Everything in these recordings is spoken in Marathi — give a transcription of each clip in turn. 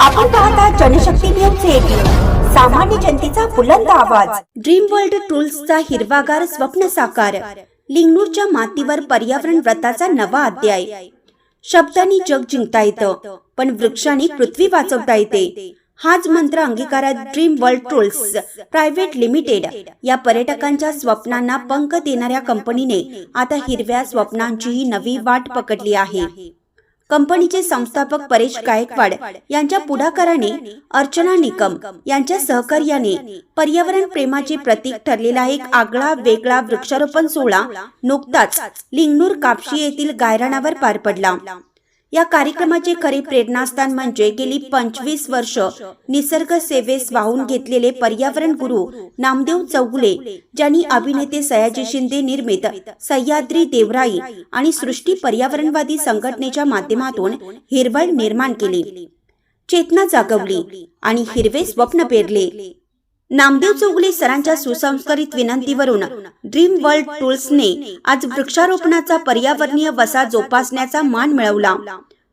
आपण पाहता जनशक्ती न्यूज एटीन सामान्य जनतेचा बुलंद आवाज. ड्रीम वर्ल्ड टूल्सचा हिरवागार स्वप्न साकार. लिंगणूरच्या मातीवर पर्यावरण व्रताचा नवा अध्याय. शब्दांनी जग जिंकता येतं पण वृक्षांनी पृथ्वी वाचवता येते. हाच मंत्र अंगीकारात dream world tools private limited या पर्यटकांच्या स्वप्नांना पंख देणाऱ्या कंपनीने आता हिरव्या स्वप्नांचीही नवी वाट पकडली आहे. कंपनीचे संस्थापक परेश गायकवाड यांच्या पुढाकाराने अर्चना निकम यांच्या सहकार्याने पर्यावरण प्रेमाचे प्रतीक ठरलेला एक आगळा वेगळा वृक्षारोपण सोहळा नुकताच लिंगनूर कापशी येथील गायरानावर पार पडला. या कार्यक्रमाचे खरे प्रेरणास्थान म्हणजे गेली पंचवीस वर्ष निसर्ग सेवेस वाहून घेतलेले पर्यावरण गुरु नामदेव चौगुले ज्यांनी अभिनेते सयाजी शिंदे निर्मित सह्याद्री देवराई आणि सृष्टी पर्यावरणवादी संघटनेच्या माध्यमातून हिरवळ निर्माण केली. चेतना जागवली आणि हिरवे स्वप्न पेरले. नामदेव चौगुले सरांच्या सुसंस्कारित विनंतीवरून ड्रीम वर्ल्ड टूल्सने आज वृक्षारोपणाचा पर्यावरणीय वसा जोपासण्याचा मान मिळवला.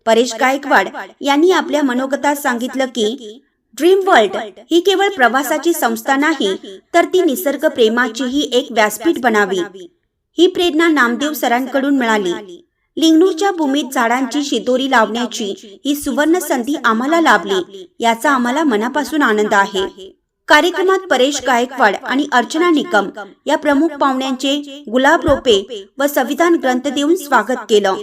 परेश गायकवाड यांनी आपल्या मनोगतात सांगितलं की ड्रीम वर्ल्ड ही केवळ प्रवासाची संस्था नाही तर ती निसर्ग प्रेमाचीही एक व्यासपीठ बनावी. ही प्रेरणा नामदेव सरांकडून मिळाली. लिंगणूरच्या भूमीत झाडांची शिदोरी लावण्याची ही सुवर्ण संधी आम्हाला लाभली याचा आम्हाला मनापासून आनंद आहे. कार्यक्रमात परेश गायकवाड आणि अर्चना निकम या प्रमुख पाहुण्यांचे गुलाब रोपे व संविधान ग्रंथ देऊन स्वागत केलं.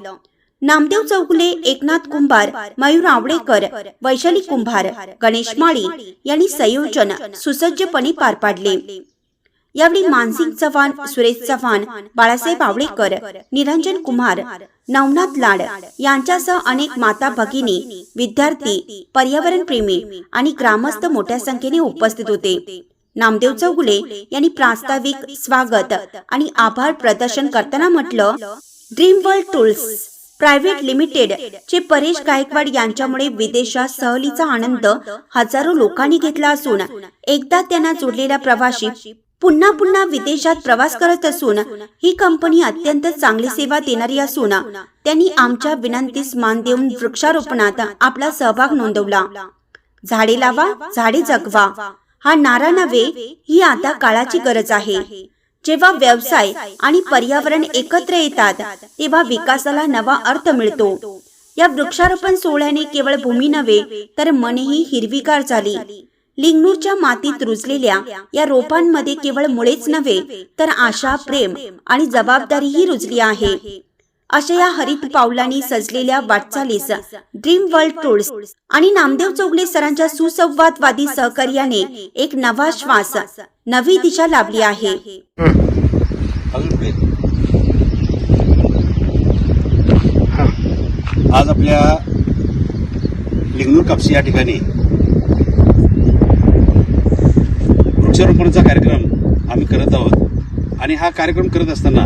नामदेव चौगुले एकनाथ कुंभार मयूर आवडेकर वैशाली कुंभार गणेश माळी यांनी संयोजन सुसज्जपणे पार पाडले. यावेळी मानसिंग चव्हाण सुरेश चव्हाण बाळासाहेब आवडेकर निरंजन कुमार नवनाथ लाड यांच्यासह अनेक माता भगिनी विद्यार्थी पर्यावरण प्रेमी आणि ग्रामस्थ मोठ्या संख्येने उपस्थित होते. नामदेव चौगुले यांनी प्रास्ताविक स्वागत आणि आभार प्रदर्शन करताना म्हटलं dream world tools private limited चे परेश गायकवाड यांच्यामुळे विदेशात सहलीचा आनंद हजारो लोकांनी घेतला असून एकदा त्यांना जोडलेला प्रवाशी पुन्हा पुन्हा विदेशात प्रवास करत असून ही कंपनी अत्यंत चांगली सेवा देणारी असून त्यांनी आमच्या विनंतीस मान देऊन वृक्षारोपणात आपला सहभाग नोंदवला. झाडे लावा झाडे जगवा. हा नारा नव्हे ही आता काळाची गरज आहे. जेव्हा व्यवसाय आणि पर्यावरण एकत्र येतात तेव्हा विकासाला नवा अर्थ मिळतो. या वृक्षारोपण सोहळ्याने केवळ भूमी नव्हे तर मनही हिरवीगार झाली. लिंगनूरच्या मातीत रुजलेल्या या रोपांमध्ये केवळ मुळेच नव्हे तर आशा प्रेम आणि जबाबदारीही रुजली आहे. अशा या हरित पावलांनी सजलेल्या वाटचालीस ड्रीम वर्ल्ड टूर्स आणि नामदेव चौगले सरांच्या सुसंवादवादी सहकार्याने एक नवा श्वास नवी दिशा लाभली आहे. आज आपल्या लिंगनूर कापसी या ठिकाणी वृक्षारोपणाचा कार्यक्रम आम्ही करत आहोत. आणि हा कार्यक्रम करत असताना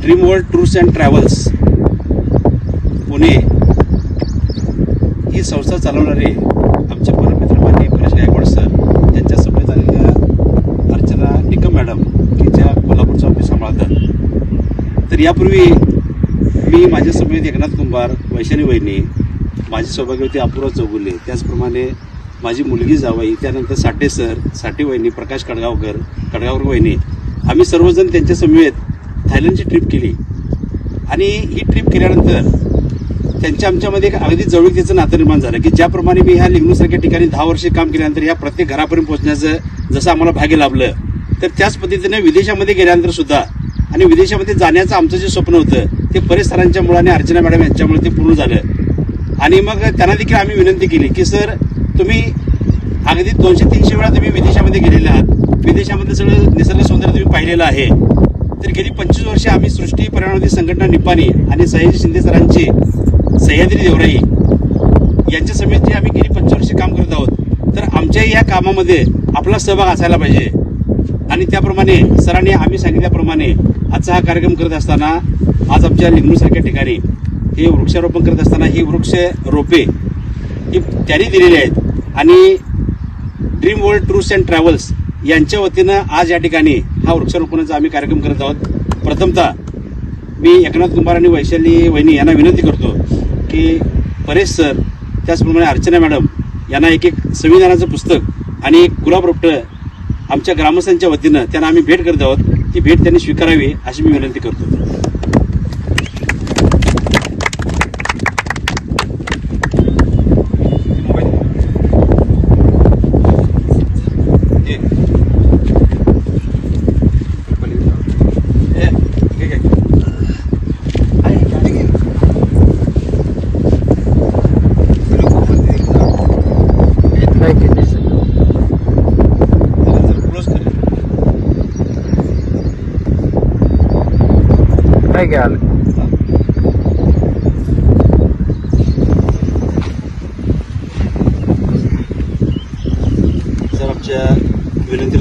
dream world tours and travels Pune ही संस्था चालवणारे आमचे परमित्र मान्य परेश गायकवाड सर त्यांच्या सभेत आलेल्या अर्चना निकम मॅडम की ज्या कोल्हापूरचं ऑफिस सांभाळतात. तर यापूर्वी मी माझ्या सभेत एकनाथ कुंभार वैशाली वहिनी माझी सौभाग्यवती अपूर्वा चौगुले त्याचप्रमाणे माझी मुलगी जावाई त्यानंतर साठे सर साठे वहिनी प्रकाश कडगावकर कडगावकर वहिनी. आम्ही सर्वजण त्यांच्या समवेत थायलंडची ट्रिप केली. आणि ही ट्रिप केल्यानंतर त्यांच्या आमच्यामध्ये एक अगदी जवळकीचं नातं निर्माण झालं की ज्याप्रमाणे मी ह्या लिंगणूसारख्या ठिकाणी दहा वर्षे काम केल्यानंतर या प्रत्येक घरापर्यंत पोहोचण्याचं जसं आम्हाला भाग्य लाभलं तर त्याच पद्धतीने विदेशामध्ये गेल्यानंतर सुद्धा आणि विदेशामध्ये जाण्याचं आमचं जे स्वप्न होतं ते परेश सरांच्या मुळाने अर्चना मॅडम यांच्यामुळे ते पूर्ण झालं. आणि मग त्यांना देखील आम्ही विनंती केली की सर तुम्ही अगदी दोनशे तीनशे वेळा तुम्ही विदेशामध्ये गेलेले आहात. विदेशामध्ये सगळं निसर्ग सौंदर्य तुम्ही पाहिलेलं आहे. तर गेली पंचवीस वर्षे आम्ही सृष्टी पर्यावरणाची संघटना निपाणी आणि सयाजी शिंदे सरांची सह्याद्री देवराई यांच्या समेत जे आम्ही गेली पंचवीस वर्षे काम करत आहोत. तर आमच्याही या कामामध्ये आपला सहभाग असायला पाहिजे. आणि त्याप्रमाणे सरांनी आम्ही सांगितल्याप्रमाणे आजचा हा कार्यक्रम करत असताना आज आमच्या लिंगणूसारख्या ठिकाणी हे वृक्षारोपण करत असताना ही वृक्ष रोपे ही त्यांनी दिलेली आहेत. आणि dream world tours and travels यांच्या वतीनं आज या ठिकाणी हा वृक्षारोपणाचा आम्ही कार्यक्रम करत आहोत. प्रथमतः मी एकनाथ कुमार आणि वैशाली वहिनी यांना विनंती करतो की परेश सर त्याचप्रमाणे अर्चना मॅडम यांना एक एक संविधानाचं पुस्तक आणि एक गुलाब रोपटं आमच्या ग्रामस्थांच्या वतीनं त्यांना आम्ही भेट करत आहोत. ती भेट त्यांनी स्वीकारावी अशी मी विनंती करतो. Saya Sarap siya. Ganun din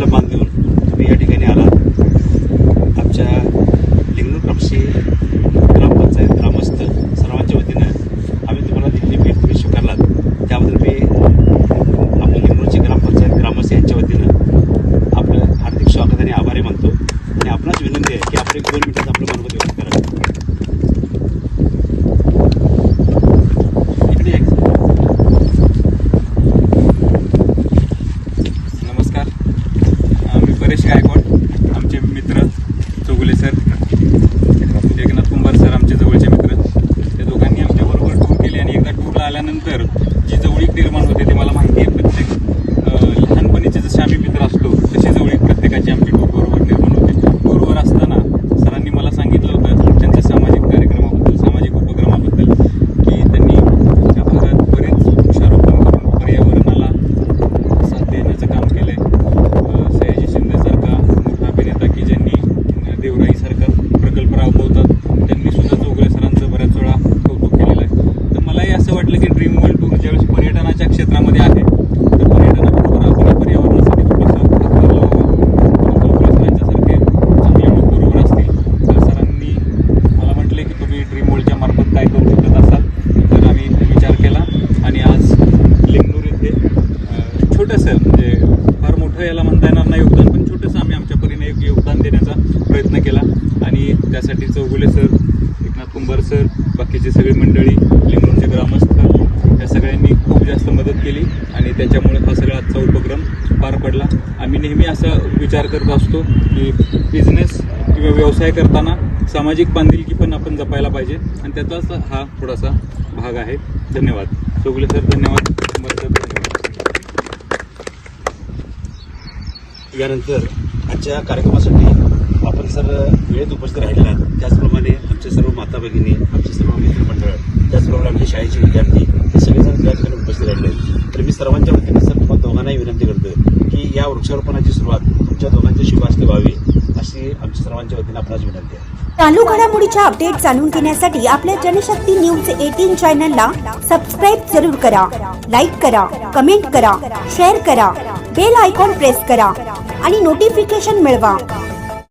याला योगदान पण छोटंसं आम्ही आमच्या परीने एक योगदान देण्याचा प्रयत्न केला. आणि त्यासाठी चौगुले सर एकनाथ कुंभार सर बाकीचे सगळी मंडळी लिंगनूरचे ग्रामस्थ या सगळ्यांनी खूप जास्त मदत केली आणि त्याच्यामुळे हा सगळा आजचा उपक्रम पार पडला. आम्ही नेहमी असा विचार करत असतो की बिझनेस किंवा व्यवसाय करताना सामाजिक बांधिलकी पण आपण जपायला पाहिजे. आणि त्याचाच हा थोडासा भाग आहे. धन्यवाद. चौगुले सर धन्यवाद कुंभार सर धन्यवाद यानंतर आजच्या कार्यक्रमासाठी आपण सर वेळेत उपस्थित राहिला त्याचप्रमाणे आमचे सर्व माता भगिनी आमचे सर्व मित्रमंडळ त्याचप्रमाणे आमचे शाळेचे विद्यार्थी हे सगळेजण त्या ठिकाणी उपस्थित राहिले तर मी सर्वांच्या वतीने सर तुम्हाला दोघांनाही विनंती करतो की या वृक्षारोपणाची सुरुवात तुमच्या दोघांच्या शुभ व्हावी अशी आमच्या सर्वांच्या वतीने आपणास विनंती आहे. चालू घडामोडीच्या अपडेट जाणून घेण्यासाठी आपल्या जनशक्ती न्यूज एटीन चॅनलला सबस्क्राईब जरूर करा लाईक करा कमेंट करा शेअर करा बेल आयकॉन प्रेस करा. आणि नोटिफिकेशन मिळवा.